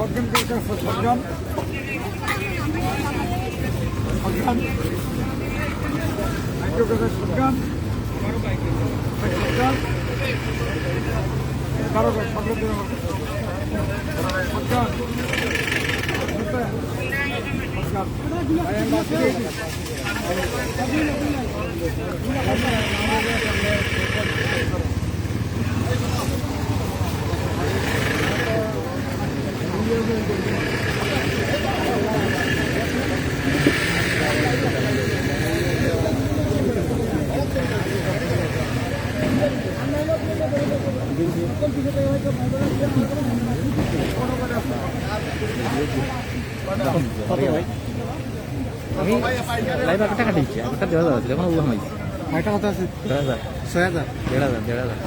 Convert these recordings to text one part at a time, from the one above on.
Shotgun করেছে shotgun shotgun আইটো করেছে শটগান শটগান কারও শটগান দিন শটগান আমি লাইভ আগে টাকা দিচ্ছি আগেটা দেড় হাজার আছে এখন ওগুলো হামাইছি। এটা কথা আছে? দেড় হাজার। ছয় হাজার? দেড় হাজার দেড় হাজার।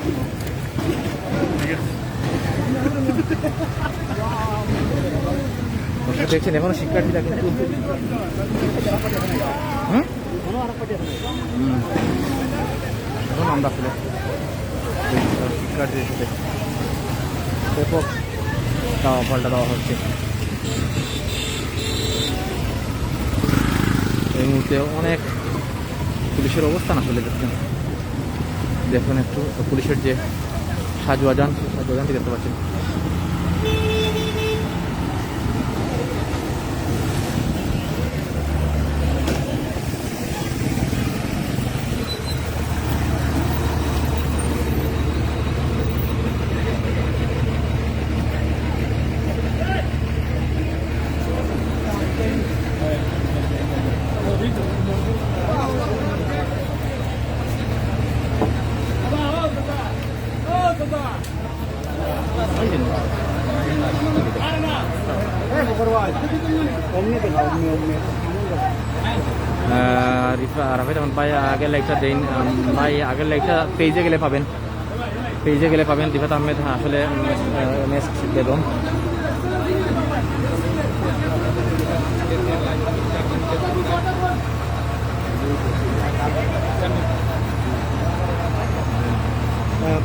দেখছেন এখনও শিক্ষার্থীরা কিন্তু। এখন আমরা আসলে শিক্ষার্থীদের সাথে। ব্যাপক দাওয়া পাল্টা দেওয়া হচ্ছে। এই মুহূর্তে অনেক পুলিশের অবস্থান আসলে দেখছেন। দেখুন একটু পুলিশের যে সাজু আজান সাজু আজানটি দেখতে পাচ্ছেন। রাফেদ আহমদ ভাই আগের লাইকটা দেন ভাই আগের লাইকটা পেজে গেলে পাবেন। পেজে গেলে পাবেন দিফাত আহমেদ, আসলে মেস বেগম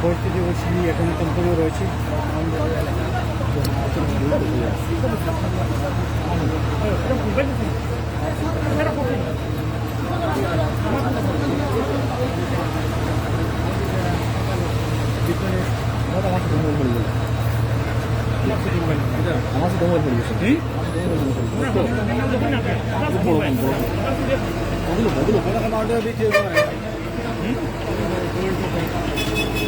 পরিস্থিতি বলছি এখন কন্ট্রোলে রয়েছে। আমার সাথে দমল পড়ে গেছে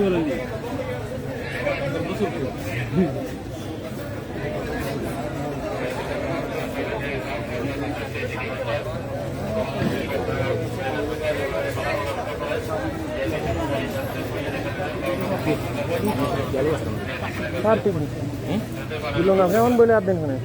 ভিউ হয়েছে দিল না কেমন বলে আপনি এখানে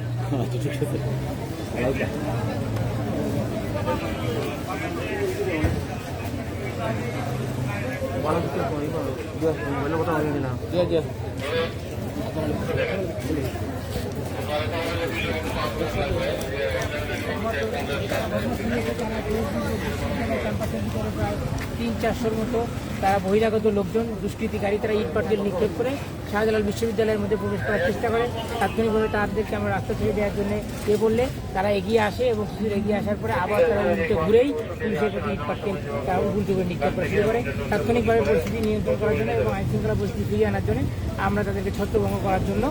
তিন চারশোর মতো তারা বহিরাগত লোকজন, দুষ্কৃতিকারী, তারা ইট পাটকেল নিক্ষেপ করে শাহজালাল বিশ্ববিদ্যালয়ের মধ্যে প্রবেশ করার চেষ্টা করে। তাৎক্ষণিকভাবে তাদেরকে আমরা রাস্তা ছেড়ে দেওয়ার জন্য এ বললে তারা এগিয়ে আসে এবং কিছুদূর এগিয়ে আসার পরে আবার তারা উল্টে ঘুরেই পুলিশের প্রতি ইট পাটকেল তারা উল্টো করে নিক্ষেপ করা শুরু করে। তাৎক্ষণিকভাবে পরিস্থিতি নিয়ন্ত্রণ করার জন্য এবং আইন শৃঙ্খলা পরিস্থিতি ফিরিয়ে আনার জন্য আমরা তাদেরকে ছত্রভঙ্গ করার জন্য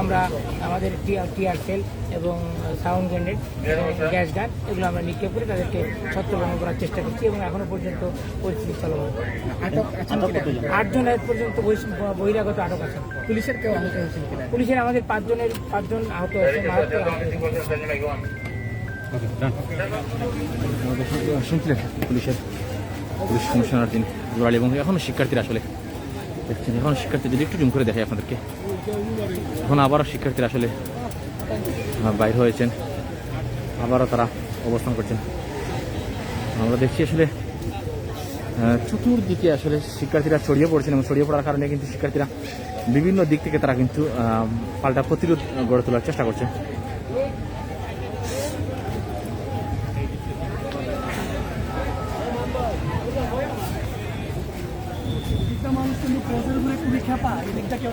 আমরা আমাদের টিআর সেল এবং সাউন্ড গ্রেনেড এবং গ্যাস গান এগুলো আমরা নিক্ষেপ করে তাদেরকে ছত্রভঙ্গ করার চেষ্টা করছি এবং এখনও পর্যন্ত পরিস্থিতি চলমান। আটক আছেন আটজন আজ পর্যন্ত বহিরাগত আটক আছে পুলিশের কেউ আহত হয়েছেন পুলিশের আমাদের পাঁচজনের পাঁচজন আহত হয়েছে মারাত্মক শুনছিলেন পুলিশের? পুলিশ কমিশনার দিন জোরালি এবং এখনও শিক্ষার্থীরা আসলে দেখছেন এখন শিক্ষার্থীদের একটু জুম করে দেখাই আপনাদেরকে। এখন আবারও শিক্ষার্থীরা আসলে বাইর হয়েছেন। আবারও তারা অবস্থান করছেন। আমরা দেখছি আসলে চতুর্দিকে আসলে শিক্ষার্থীরা ছড়িয়ে পড়ছেন এবং ছড়িয়ে পড়ার কারণে কিন্তু শিক্ষার্থীরা বিভিন্ন দিক থেকে তারা কিন্তু পাল্টা প্রতিরোধ গড়ে তোলার চেষ্টা করছে। মানুষ কিন্তু কেউ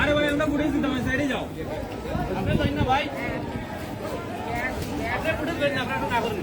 আরে ভাই আমরা ফুটেজ দিতাম সাইডে যাও আপনি যাই না ভাই আপনি ফুটেজ দেন না আপনারা না করেন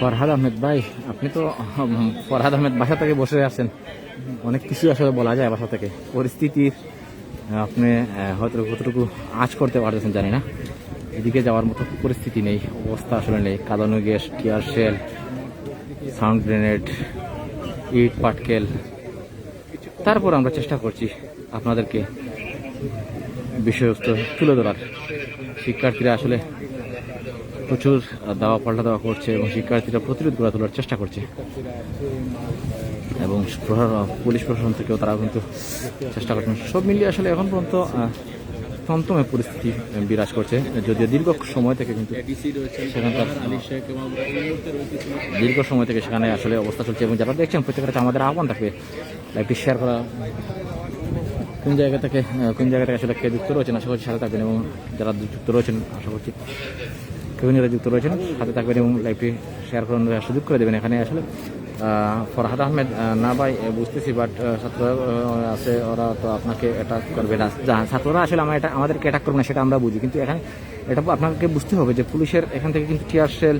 ফরহাদ আহমেদ ভাই, আপনি তো ফরহাদ আহমেদ বাসা থেকে বসে আছেন। অনেক কিছু আসলে বলা যায় বাসা থেকে। পরিস্থিতির আপনি হয়তো কতটুকু আঁচ করতে পারতেছেন জানি না। এদিকে যাওয়ার মতো পরিস্থিতি নেই, অবস্থা আসলে নেই। কাদানো gas, tear shell sound grenade, ইট পাটকেল। তারপর আমরা চেষ্টা করছি আপনাদেরকে বিষয়বস্তু তুলে ধরার। শিক্ষার্থীরা আসলে প্রচুর দাওয়া পাল্টা দেওয়া করছে এবং শিক্ষার্থীরা প্রতিরোধ গড়ে তোলার চেষ্টা করছে। এবং পুলিশ প্রশাসন থেকেও তারা কিন্তু চেষ্টা করছেন সব মিলিয়ে আসলে এখন পর্যন্ত থমথমে পরিস্থিতি বিরাজ করছে। যদিও দীর্ঘ সময় থেকে কিন্তু সেখানকার দীর্ঘ সময় থেকে সেখানে আসলে অবস্থা চলছে এবং যারা দেখছেন প্রত্যেকের কাছে আমাদের আহ্বান থাকবে লাইভটি শেয়ার করা। কোন জায়গা থেকে কোন জায়গা থেকে আসলে কে যুক্ত রয়েছেন, আশা করছি সাথে থাকবেন এবং যারা যুক্ত রয়েছেন, আশা করছি কেউ যারা যুক্ত রয়েছেন সাথে থাকবেন এবং লাইভটি শেয়ার করার সুযোগ করে দেবেন এখানে আসলে। ফরহাদ আহমেদ না ভাই বুঝতেছি বাট ছাত্র আছে, ওরা তো আপনাকে অ্যাটাক করবে। না ছাত্ররা আসলে আমার এটা আমাদেরকে অ্যাটাক করবে না, সেটা আমরা বুঝি। কিন্তু এখানে এটা আপনাকে বুঝতে হবে যে পুলিশের এখান থেকে কিন্তু tear shell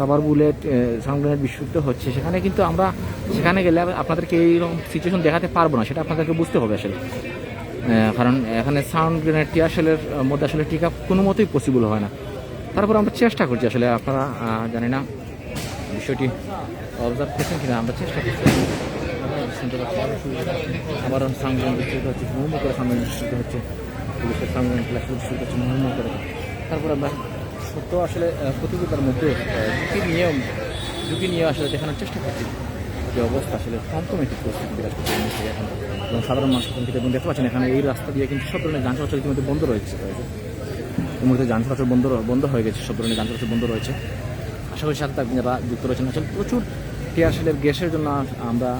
rubber bullet sound grenade বিশুদ্ধ হচ্ছে। সেখানে কিন্তু আমরা সেখানে গেলে আপনাদেরকে এইরকম সিচুয়েশন দেখাতে পারব না, সেটা আপনাদেরকে বুঝতে হবে আসলে। কারণ এখানে সাউন্ড গ্রেনেড টিয়ার সেলের মধ্যে আসলে টিকা কোনো মতেই পসিবল হয় না। তারপর আমরা চেষ্টা করছি আসলে আপনারা জানি না, বিষয়টি অবজার্ভ করছেন কিনা, আমরা চেষ্টা করছি। আবার হচ্ছে মুহূর্ত করে গ্রেনেড হচ্ছে পুলিশের ফ্ল্যাশ হচ্ছে মুহূর্ত করে। তারপর আমরা সত্য আসলে প্রতিযোগিতার মধ্যে ঝুঁকি নিয়েও ঝুঁকি নিয়ে আসলে দেখানোর চেষ্টা করছি। যে অবস্থা আসলে একটি পরিস্থিতি বিরাজ করছে এখন। এবং সাধারণ মানুষ থেকে দেখতে পাচ্ছেন, এখানে এই রাস্তা দিয়ে কিন্তু সব ধরনের যান চলাচল ইতিমধ্যে বন্ধ রয়েছে। এই মুহূর্তে যান চলাচল বন্ধ বন্ধ হয়ে গেছে, সব ধরনের যান চলাচল বন্ধ রয়েছে। আশা করি সাথে যারা যুক্ত রয়েছেন। আসলে প্রচুর টিয়ারশেলের গ্যাসের জন্য আমরা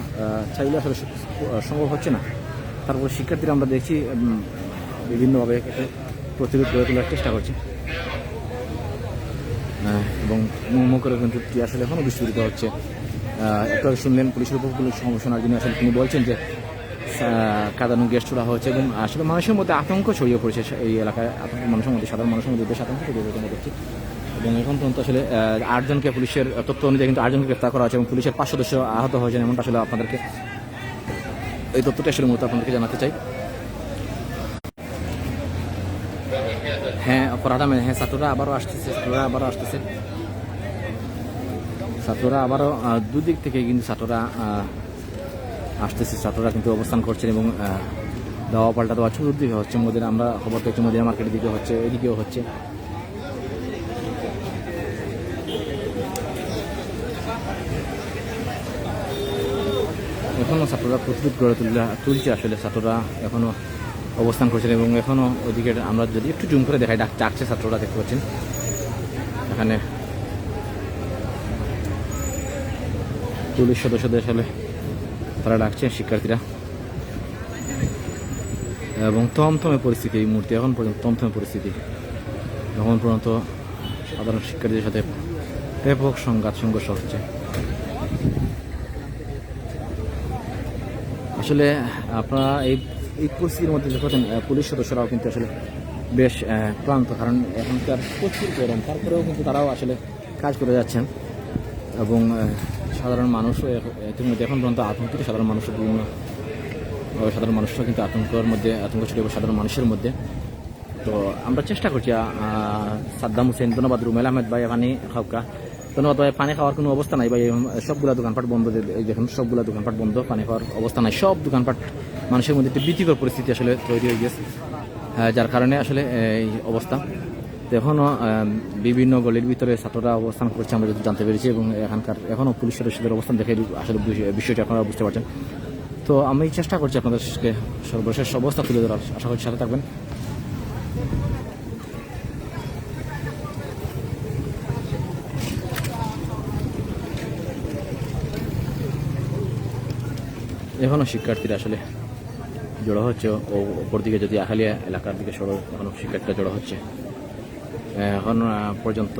চাইলে আসলে সম্ভব হচ্ছে না। তারপরে শিক্ষার্থীরা আমরা দেখছি বিভিন্নভাবে প্রতিরোধ করে তোলার চেষ্টা করছি। এবং মুখ করে কিন্তু টিয়ারশেল এখনও বিস্ফোরিত হচ্ছে। একটু শুনলেন পুলিশের উপর পুলিশ যিনি আসলে তিনি বলছেন যে কাঁদানো গ্যাস ছোড়া হয়েছে এবং আসলে মানুষের মধ্যে আতঙ্ক ছড়িয়ে পড়েছে এই এলাকায়। মানুষের মধ্যে, সাধারণ মানুষের মধ্যে বেশ আতঙ্ক ছড়িয়ে পড়েছে দেখছি। এবং এখন পর্যন্ত আসলে আটজনকে পুলিশের তথ্য অনুযায়ী কিন্তু আটজনকে গ্রেফতার করা হয়েছে এবং পুলিশের পাঁচ সদস্য আহত হয়েছেন এমনটা আসলে আপনাদেরকে এই তথ্যটা আসলে মূলত আপনাদেরকে জানাতে চাই। হ্যাঁ পড়াটা মেনে হ্যাঁ ছাত্ররা আবারও আসতেছে, ছাত্ররা আবারও আসতেছে। ছাত্ররা আবারও দুদিক থেকে কিন্তু ছাত্ররা আসতেছে, ছাত্ররা কিন্তু অবস্থান করছেন এবং দেওয়া পাল্টা দেওয়া চতুর্দিকে হচ্ছে। মদিনা, আমরা খবর পেয়েছি, মদিনা মার্কেটের দিকে হচ্ছে, এদিকেও হচ্ছে। এখনও ছাত্ররা প্রস্তুত গড়ে তুললে, তুলছে আসলে ছাত্ররা এখনও অবস্থান করছেন এবং এখনও ওদিকে আমরা যদি একটু জুম করে দেখাই, ডাক ডাকছে ছাত্ররা, দেখতে পাচ্ছেন। এখানে পুলিশ সদস্যদের আসলে তারা ডাকছে শিক্ষার্থীরা। এবং থমথমে পরিস্থিতি এই মুহূর্তে, এখন পর্যন্ত থমথমে পরিস্থিতি। এখন পর্যন্ত সাধারণ শিক্ষার্থীদের সাথে ব্যাপক সংঘাত, সংঘর্ষ হচ্ছে। আসলে আপনারা এই এই পরিস্থিতির মধ্যে দেখেছেন পুলিশ সদস্যরাও কিন্তু আসলে বেশ ক্লান্ত। কারণ এখনকার প্রচুর গরম, তারপরেও কিন্তু তারাও আসলে কাজ করে যাচ্ছেন। এবং সাধারণ মানুষও ইতিমধ্যে এখন পর্যন্ত আতঙ্কিত সাধারণ মানুষের বিভিন্ন সাধারণ মানুষরা কিন্তু আতঙ্কের মধ্যে, আতঙ্ক ছড়িয়ে সাধারণ মানুষের মধ্যে। তো আমরা চেষ্টা করছি সাদ্দাম হোসেন, ধন্যবাদ রুমেল আহমেদ ভাই এখানে খাওকা। ধন্যবাদ ভাই, পানি খাওয়ার কোনো অবস্থা নাই ভাই সবগুলা দোকানপাট বন্ধ দেখুন, সবগুলা দোকানপাট বন্ধ, পানি খাওয়ার অবস্থা নাই। সব দোকানপাট মানুষের মধ্যে একটি ভীতিকর পরিস্থিতি আসলে তৈরি হয়ে গেছে। যার কারণে আসলে এই অবস্থা। এখনও বিভিন্ন গলির ভিতরে ছাত্ররা অবস্থান করছে, আমরা যদি জানতে পেরেছি, এবং এখানকার এখনও পুলিশ সদস্যদের অবস্থান দেখে আসলে বিষয়- বিষয়টি আপনারা বুঝতে পারছেন। তো আমি চেষ্টা করছি আপনাদেরকে সর্বশেষ অবস্থা তুলে ধরার, আশা করছি সাথে থাকবেন। এখনও শিক্ষার্থীরা আসলে জড়ো হচ্ছে, ও ওপর দিকে যদি আখালিয়া এলাকার দিকে সড়ো এখনও শিক্ষার্থীরা জড়ো হচ্ছে। এখন পর্যন্ত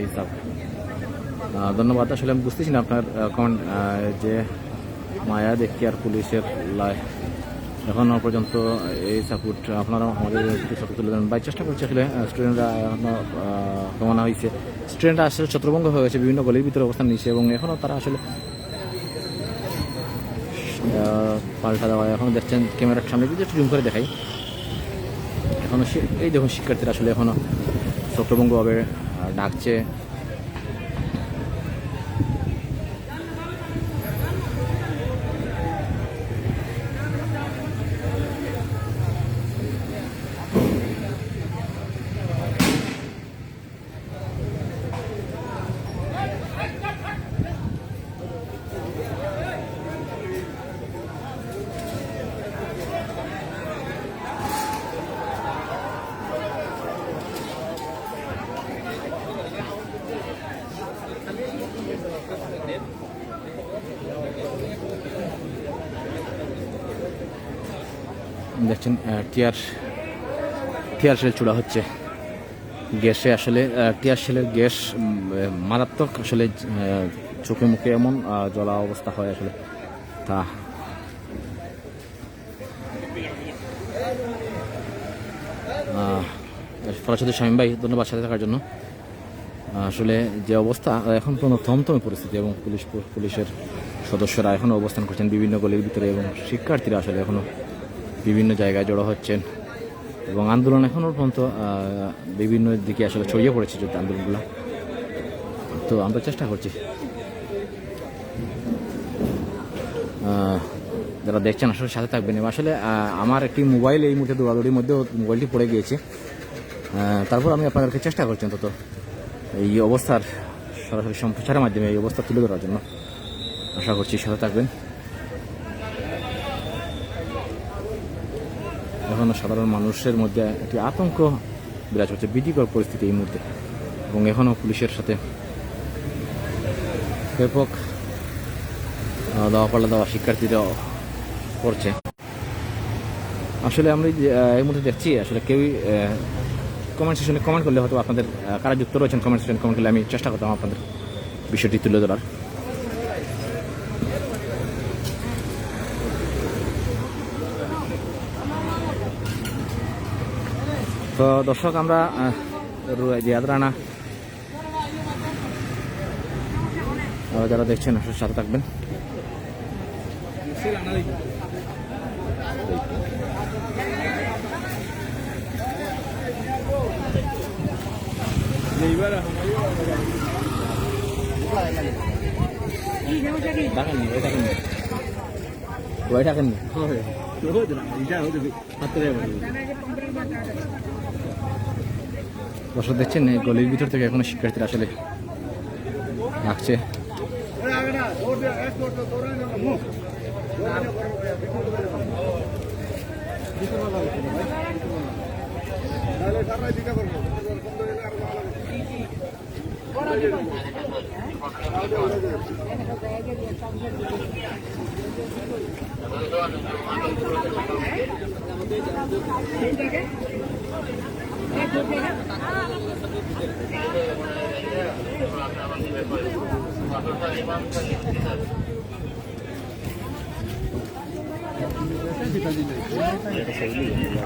এই আহ, ধন্যবাদ। আসলে আমি বুঝতেছি না আপনার এখন যে মায়া দেখি আর পুলিশের লাই। এখনও পর্যন্ত এই সাপোর্ট আপনারা আমাদের সাপোর্ট তুলে দেন। বাই চেষ্টা করছে আসলে স্টুডেন্টরা এখনও কমানো হয়েছে স্টুডেন্টরা আসলে ছত্রভঙ্গ হয়ে গেছে বিভিন্ন গলির ভিতরে অবস্থান নিয়েছে এবং এখনও তারা আসলে পাল্টা দেওয়া এখন দেখছেন ক্যামেরার সামনে যদি একটু জুম করে দেখাই। এখনও এই দেখুন শিক্ষার্থীরা আসলে এখনও ছত্রভঙ্গভাবে ডাকছে। দেখছেন টিয়ার টিয়ার সেল চূড়া হচ্ছে। গ্যাসে আসলে টিয়ার সেলের গ্যাস মারাত্মক আসলে চোখে মুখে এমন জলা অবস্থা হয় আসলে। তা ফরাসতি স্বামী ভাই, ধন্যবাদ সাথে থাকার জন্য। আসলে যে অবস্থা এখন কোনো থমথমে পরিস্থিতি এবং পুলিশ, পুলিশের সদস্যরা এখনও অবস্থান করছেন বিভিন্ন গলির ভিতরে এবং শিক্ষার্থীরা আসলে এখনও বিভিন্ন জায়গায় জড়ো হচ্ছেন এবং আন্দোলন এখনও পর্যন্ত বিভিন্ন দিকে আসলে ছড়িয়ে পড়েছে যদি আন্দোলনগুলো। তো আমরা চেষ্টা করছি। যারা দেখছেন, আসলে সাথে থাকবেন। এবং আসলে আমার একটি মোবাইল এই মুহূর্তে দৌড়াদৌড়ির মধ্যে মোবাইলটি পড়ে গিয়েছে। তারপর আমি আপনাদেরকে চেষ্টা করছি অন্তত এই অবস্থার সরাসরি সম্প্রচারের মাধ্যমে এই অবস্থা তুলে ধরার জন্য। আশা করছি সাথে থাকবেন। এখনও সাধারণ মানুষের মধ্যে একটি আতঙ্ক বিরাজ করছে ভীতিকর পরিস্থিতি এই মুহূর্তে। এবং এখনও পুলিশের সাথে ব্যাপক দাওয়া পাল্লা দেওয়া শিক্ষার্থীরা করছে। আসলে আমরা এই মুহূর্তে দেখছি, আসলে কেউই কমেন্ট সেশনে কমেন্ট করলে হয়তো আপনাদের কারা যুক্ত রয়েছেন কমেন্ট সেশনে কমেন্ট করলে আমি চেষ্টা করতাম আপনাদের বিষয়টি তুলে ধরার। তো দর্শক আমরা জিয়াদ রানা যারা দেখছেন আসলে সাথে থাকবেন থাকেননি ওই থাকেননি ওই থাকেননি দর্শক দেখছেন গলির ভিতর থেকে এখনও শিক্ষার্থীরা আসলে লাগছে ঠিক Gracias.